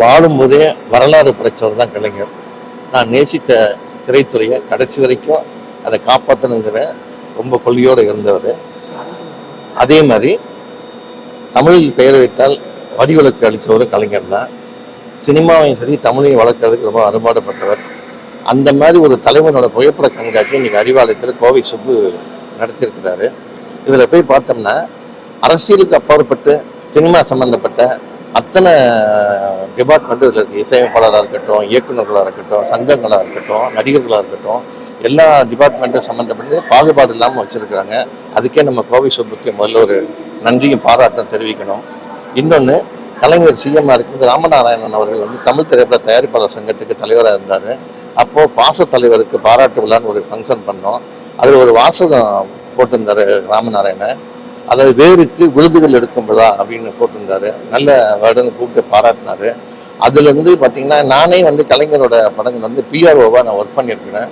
வாழும்போதே வரலாறு படைச்சவர் தான் கலைஞர். நான் நேசித்த திரைத்துறையை கடைசி வரைக்கும் அதை காப்பாற்றணுங்கிற ரொம்ப கொள்கையோடு இருந்தவர். அதே மாதிரி தமிழில் பெயர் வைத்தால் வரிவிலக்கு அளித்தவர் கலைஞர் தான். சினிமாவையும் சரி தமிழையும் வளர்க்கறதுக்கு ரொம்ப அரும்பாடுபட்டவர். அந்த மாதிரி ஒரு தலைவனோட புகைப்பட கண்காட்சி இன்னைக்கு அறிவாலயத்தில் கோவை சுப்பு நடத்தியிருக்கிறாரு. இதில் போய் பார்த்தோம்னா அரசியலுக்கு அப்பாற்பட்டு சினிமா சம்பந்தப்பட்ட அத்தனை டிபார்ட்மெண்ட் இதில் இருக்குது இசையமைப்பாளராக இருக்கட்டும் இயக்குநர்களாக இருக்கட்டும் சங்கங்களாக இருக்கட்டும் நடிகர்களாக இருக்கட்டும் எல்லா டிபார்ட்மெண்ட்டும் சம்மந்தப்பட்டு பாகுபாடு இல்லாமல் வச்சுருக்கிறாங்க. அதுக்கே நம்ம கோவை சுப்புக்கு முதல்ல ஒரு நன்றியும் பாராட்டும் தெரிவிக்கணும். இன்னொன்று கலைஞர் சிஎம்ஆர் இருக்குது ராமநாராயணன் அவர்கள் வந்து தமிழ் திரைப்பட தயாரிப்பாளர் சங்கத்துக்கு தலைவராக இருந்தார். அப்போது பாச தலைவருக்கு பாராட்டு விழான்னு ஒரு ஃபங்க்ஷன் பண்ணோம். அதில் ஒரு வாசகம் போட்டிருந்தார் ராமநாராயணன். அதாவது வேருக்கு விருதுகள் எடுக்கும் விழா அப்படின்னு போட்டிருந்தாரு. நல்ல வேர்டுன்னு கூப்பிட்டு பாராட்டினாரு. அதுலேருந்து பார்த்தீங்கன்னா நானே வந்து கலைஞரோட படங்கள் வந்து பிஆர்ஓவாக நான் ஒர்க் பண்ணியிருக்கிறேன்.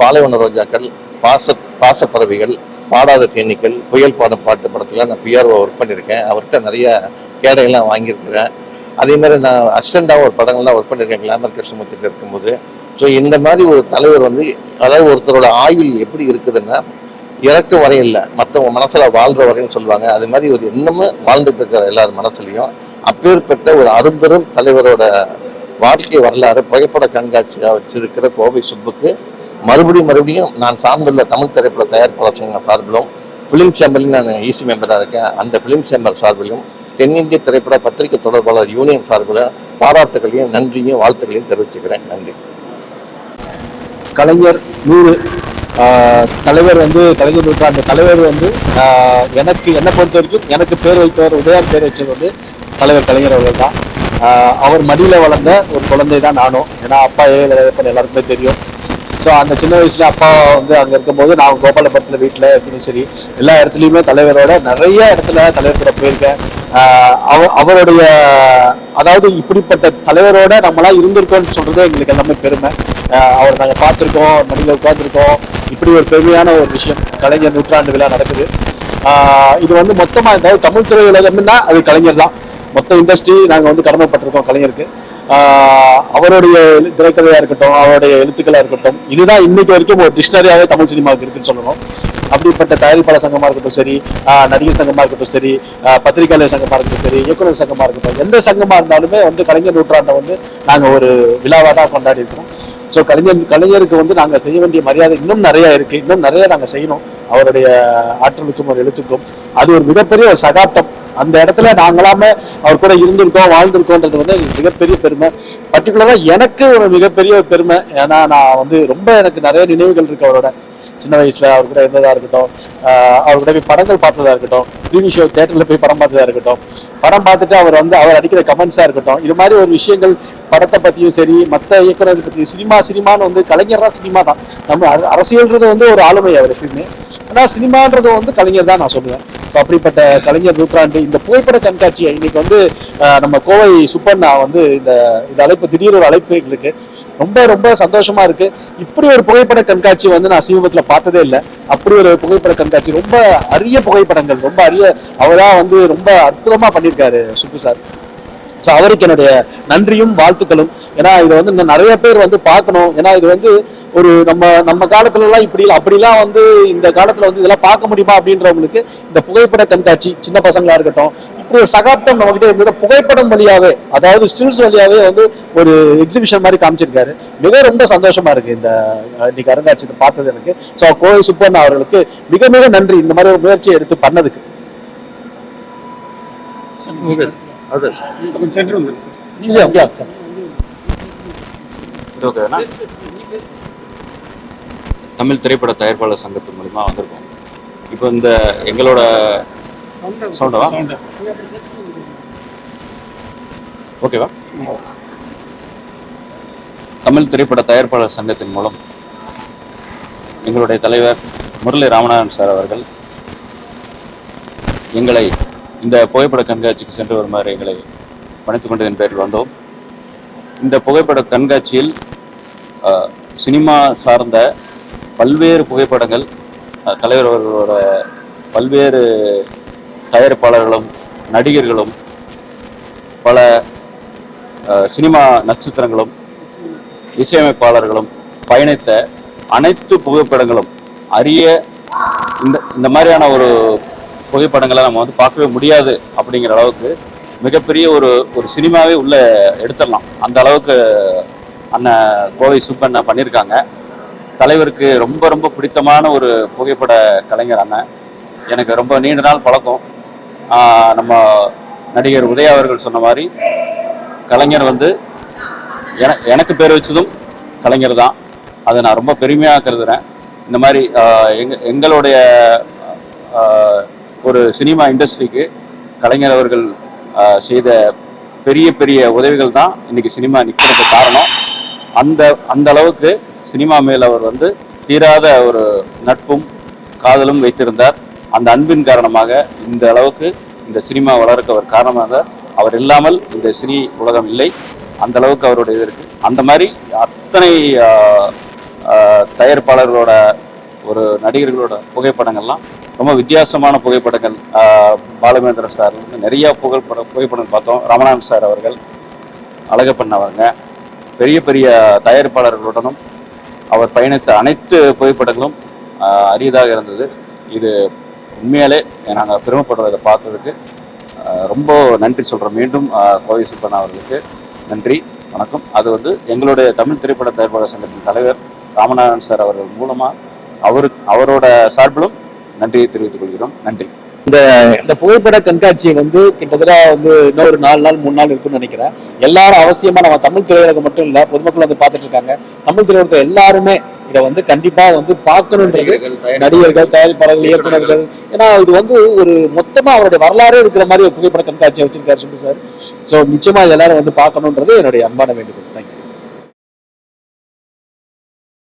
பாலைவன ரோஜாக்கள் பாச பாசப்பறவைகள் பாடாத தேனீக்கள் புயல் பாடும் பாட்டு படத்தில் நான் பிஆர்ஓ ஒர்க் பண்ணியிருக்கேன். அவர்கிட்ட நிறைய கேடையெல்லாம் வாங்கியிருக்கிறேன். அதே மாதிரி நான் அசிஸ்டண்டாக ஒரு படங்கள்லாம் ஒர்க் பண்ணியிருக்கேன் கிளாமர் கிருஷ்ணமூர்த்திட்டு இருக்கும்போது. ஸோ இந்த மாதிரி ஒரு தலைவர் வந்து அதாவது ஒருத்தரோட ஆயுள் எப்படி இருக்குதுன்னா இறக்கும் வரை இல்லை மற்றவங்க மனசில் வாழ்கிற வரையும் சொல்லுவாங்க. அது மாதிரி ஒரு இன்னமும் வாழ்ந்துட்டு இருக்கிற எல்லார் மனசுலையும் அப்பேற்பட்ட ஒரு அரும்பெரும் தலைவரோட வாழ்க்கை வரலாறு புகைப்பட கண்காட்சியாக வச்சிருக்கிற கோவை சுப்புக்கு மறுபடியும் மறுபடியும் நான் சார்ந்துள்ள தமிழ் திரைப்பட தயாரிப்பாளர் சங்கம் சார்பிலும் ஃபிலிம் சேம்பர்லையும் நான் ஈசி மெம்பராக இருக்கேன். அந்த ஃபிலிம் சேம்பர் சார்பிலும் தென்னிந்திய திரைப்பட பத்திரிகை தொடர்பாளர் யூனியன் சார்பில் பாராட்டுகளையும் நன்றியும் வாழ்த்துக்களையும் தெரிவிச்சுக்கிறேன். நன்றி. கலைஞர் நூறு தலைவர் வந்து கலைஞர் அந்த தலைவர் வந்து எனக்கு என்னை பொறுத்த வரைக்கும் எனக்கு பேர் வைத்தவர் உதயார் பேர் வச்சது வந்து தலைவர் கலைஞர் அவர்கள் தான். அவர் மடியில் வளர்ந்த ஒரு குழந்தை தான் நானும். ஏன்னா அப்பா ஏழை இழப்பன் எல்லாருக்குமே தெரியும். ஸோ அந்த சின்ன வயசுல அப்பா வந்து அங்கே இருக்கும்போது நான் கோபாலபுரத்தில் வீட்டில் எப்படின்னு சரி எல்லா இடத்துலையுமே தலைவரோட நிறைய இடத்துல தலைவர் கூட போயிருக்கேன். அவ அவருடைய அதாவது இப்படிப்பட்ட தலைவரோட நம்மளாம் இருந்திருக்கோம்னு சொல்றது எங்களுக்கு எல்லாமே பெருமை. அவர் நாங்கள் பார்த்துருக்கோம் மனிதர் உட்காந்துருக்கோம் இப்படி ஒரு பெருமையான ஒரு விஷயம் கலைஞர் நூற்றாண்டு விழா நடக்குது. இது வந்து மொத்தமாக இருந்தாலும் தமிழ் திரை உலகம்னா அது கலைஞர் தான். மொத்த இண்டஸ்ட்ரி நாங்கள் வந்து கடமைப்பட்டிருக்கோம் கலைஞருக்கு. அவருடைய திரைக்கதையாக இருக்கட்டும் அவருடைய எழுத்துக்களாக இருக்கட்டும் இதுதான் இன்னைக்கு வரைக்கும் ஒரு டிக்ஷனரியாகவே தமிழ் சினிமாவுக்கு இருக்குன்னு சொல்லணும் அப்படிப்பட்ட தயாரிப்பாளர் சங்கமாக இருக்கட்டும் சரி நடிகர் சங்கமாக இருக்கட்டும் சரி பத்திரிகையாளர் சங்கமாக இருக்கட்டும் சரி இயக்குனர் சங்கமாக இருக்கட்டும் எந்த சங்கமாக இருந்தாலுமே வந்து கலைஞர் நூற்றாண்டை வந்து நாங்கள் ஒரு விழாவாக தான் கொண்டாடி இருக்கிறோம் ஸோ கலைஞர் கலைஞருக்கு வந்து நாங்கள் செய்ய வேண்டிய மரியாதை இன்னும் நிறைய இருக்குது இன்னும் நிறைய நாங்கள் செய்யணும். அவருடைய ஆற்றலுக்கும் ஒரு எழுத்துக்கும். அது ஒரு மிகப்பெரிய ஒரு சகாப்தம். அந்த இடத்துல நாங்களாமே அவர் கூட இருந்திருக்கோம் வாழ்ந்திருக்கோன்றது வந்து எங்களுக்கு மிகப்பெரிய பெருமை. பர்டிகுலராக எனக்கு ஒரு மிகப்பெரிய பெருமை. ஏன்னா நான் வந்து ரொம்ப எனக்கு நிறைய நினைவுகள் இருக்கு அவரோட. சின்ன வயசுல அவர் கூட இருந்ததா இருக்கட்டும் ஆஹ் அவர் கூட போய் படங்கள் பார்த்ததா இருக்கட்டும் டிவி ஷோ தேட்டர்ல போய் படம் பார்த்ததா இருக்கட்டும் படம் பார்த்துட்டு அவர் வந்து அவர் அடிக்கிற கமெண்ட்ஸா இருக்கட்டும் இது மாதிரி ஒரு விஷயங்கள் படத்தை பத்தியும் சரி மற்ற இயக்குநர்கள் பத்தியும் சினிமா சினிமான்னு வந்து கலைஞர் தான் சினிமா தான். நம்ம அரசியல்ன்றது வந்து ஒரு ஆளுமை அவர் எப்பயுமே. ஆனா சினிமான்றது வந்து கலைஞர் தான் நான் சொல்லுவேன். ஸோ அப்படிப்பட்ட கலைஞர் நூற்றாண்டு இந்த புகைப்பட கண்காட்சியை இன்னைக்கு வந்து நம்ம கோவை சுப்பண்ணா வந்து இந்த இந்த அழைப்பு திடீர் ஒரு அழைப்பு எங்களுக்கு ரொம்ப ரொம்ப சந்தோஷமா இருக்கு. இப்படி ஒரு புகைப்பட கண்காட்சி வந்து நான் சமீபத்தில் பார்த்ததே இல்லை. அப்படி ஒரு புகைப்பட கண்காட்சி ரொம்ப அரிய புகைப்படங்கள் ரொம்ப அரிய அவராக வந்து ரொம்ப அற்புதமாக பண்ணியிருக்காரு சுப்பு சார். ஸோ அவருக்கு என்னுடைய நன்றியும் வாழ்த்துக்களும். ஏன்னா இதை வந்து இன்னும் நிறைய பேர் வந்து பார்க்கணும். ஏன்னா இது வந்து ஒரு நம்ம நம்ம காலத்துலலாம் இப்படி அப்படிலாம் வந்து இந்த காலத்தில் வந்து இதெல்லாம் பார்க்க முடியுமா அப்படின்றவங்களுக்கு இந்த புகைப்பட கண்காட்சி சின்ன பசங்களாக இருக்கட்டும் இப்படி ஒரு சகாப்தம் நம்மகிட்ட இருந்தது புகைப்படம் வழியாகவே அதாவது ஸ்டில்ஸ் வழியாவே வந்து ஒரு எக்ஸிபிஷன் மாதிரி காமிச்சிருக்காரு. மிக ரொம்ப சந்தோஷமா இருக்கு இந்த இன்னைக்கு அருங்காட்சியத்தை பார்த்தது எனக்கு. ஸோ கோவை சுப்பண்ணா அவர்களுக்கு மிக மிக நன்றி இந்த மாதிரி ஒரு முயற்சியை எடுத்து பண்ணதுக்கு. ஓகே சார் சார் கொஞ்சம் சென்டர் வந்துடும் சார் இல்லையா அப்படியா சார் இது ஓகேண்ணா தமிழ் திரைப்பட தயாரிப்பாளர் சங்கத்தின் மூலிமா வந்திருக்கோம். இப்போ இந்த எங்களோட சவுண்டவா சவுண்டா. ஓகேவா தமிழ் திரைப்பட தயாரிப்பாளர் சங்கத்தின் மூலம் எங்களுடைய தலைவர் முரளி ராமநாதன் சார் அவர்கள் எங்களை இந்த புகைப்பட கண்காட்சிக்கு சென்று வருமாறு எங்களை பணித்துக் கொண்டதன் பேரில் வந்தோம். இந்த புகைப்பட கண்காட்சியில் சினிமா சார்ந்த பல்வேறு புகைப்படங்கள் தலைவர் அவர்களோட பல்வேறு தயாரிப்பாளர்களும் நடிகர்களும் பல சினிமா நட்சத்திரங்களும் இசையமைப்பாளர்களும் பயணித்த அனைத்து புகைப்படங்களும் அரிய இந்த இந்த மாதிரியான ஒரு புகைப்படங்களை நம்ம வந்து பார்க்கவே முடியாது அப்படிங்கிற அளவுக்கு மிகப்பெரிய ஒரு ஒரு சினிமாவே உள்ள எடுத்துடலாம். அந்த அளவுக்கு அண்ணன் கோவை சுப்பண்ண பண்ணியிருக்காங்க. தலைவருக்கு ரொம்ப ரொம்ப பிடித்தமான ஒரு புகைப்பட கலைஞர் அண்ணன். எனக்கு ரொம்ப நீண்ட நாள் பழக்கம். நம்ம நடிகர் உதயா அவர்கள் சொன்ன மாதிரி கலைஞர் வந்து என- எனக்கு பேர் வச்சதும் கலைஞர் தான். அதை நான் ரொம்ப பெருமையாக கருதுறேன். இந்த மாதிரி எங்க எங்களுடைய ஒரு சினிமா இண்டஸ்ட்ரிக்கு கலைஞர் அவர்கள் செய்த பெரிய பெரிய உதவிகள் தான் இன்னைக்கு சினிமா நிற்கிறதுக்கு காரணம். அந்த அந்த அளவுக்கு சினிமா மேல் அவர் வந்து தீராத ஒரு நட்பும் காதலும் வைத்திருந்தார். அந்த அன்பின் காரணமாக இந்த அளவுக்கு இந்த சினிமா வளர்க்க அவர் காரணமாக அவர் இல்லாமல் இந்த சினி உலகம் இல்லை. அந்த அளவுக்கு அவருடைய இது இருக்கு. அந்த மாதிரி அத்தனை தயாரிப்பாளர்களோட ஒரு நடிகர்களோட புகைப்படங்கள்லாம் ரொம்ப வித்தியாசமான புகைப்படங்கள் பாலமேந்திரன் சார். வந்து நிறைய புகைப்பட புகைப்படங்கள் பார்த்தோம். ரமணான் சார் அவர்கள் அழகப்பன் அவங்க பெரிய பெரிய தயாரிப்பாளர்களுடனும் அவர் பயணித்த அனைத்து புகைப்படங்களும் அரியதாக இருந்தது. இது உண்மையாலே நாங்கள் பெருமைப்படுறதை பார்த்ததுக்கு ரொம்ப நன்றி சொல்கிறோம் மீண்டும் கோவை சுப்பண்ணா அவர்களுக்கு நன்றி வணக்கம். அது வந்து எங்களுடைய தமிழ் திரைப்பட தயாரிப்பாளர் சங்கத்தின் தலைவர் ராமநாதன் சார் அவர்கள் மூலமாக அவருக்கு அவரோட சார்பிலும் நன்றியை தெரிவித்துக் கொள்கிறோம். நன்றி. இந்த புகைப்பட கண்காட்சி வந்து கிட்டத்தட்ட வந்து இன்னொரு நாலு நாள் மூணு நாள் இருக்கும்னு நினைக்கிறேன். எல்லாரும் அவசியமா நம்ம தமிழ் திரையுலகம் மட்டும் இல்ல பொதுமக்கள் வந்து பார்த்துட்டு இருக்காங்க தமிழ் திரையுலகத்தை எல்லாருமே இதை வந்து கண்டிப்பா வந்து பார்க்கணுன்றது நடிகர்கள் தயாரிப்பாளர்கள் இயக்குனர்கள் ஏன்னா இது வந்து ஒரு மொத்தமா அவருடைய வரலாறே இருக்கிற மாதிரி ஒரு புகைப்பட கண்காட்சியை வச்சிருக்காரு சுப்பு சார். ஸோ நிச்சயமா எல்லாரும் வந்து பார்க்கணுன்றது என்னுடைய அன்பான வேண்டுகோள். தேங்க்யூ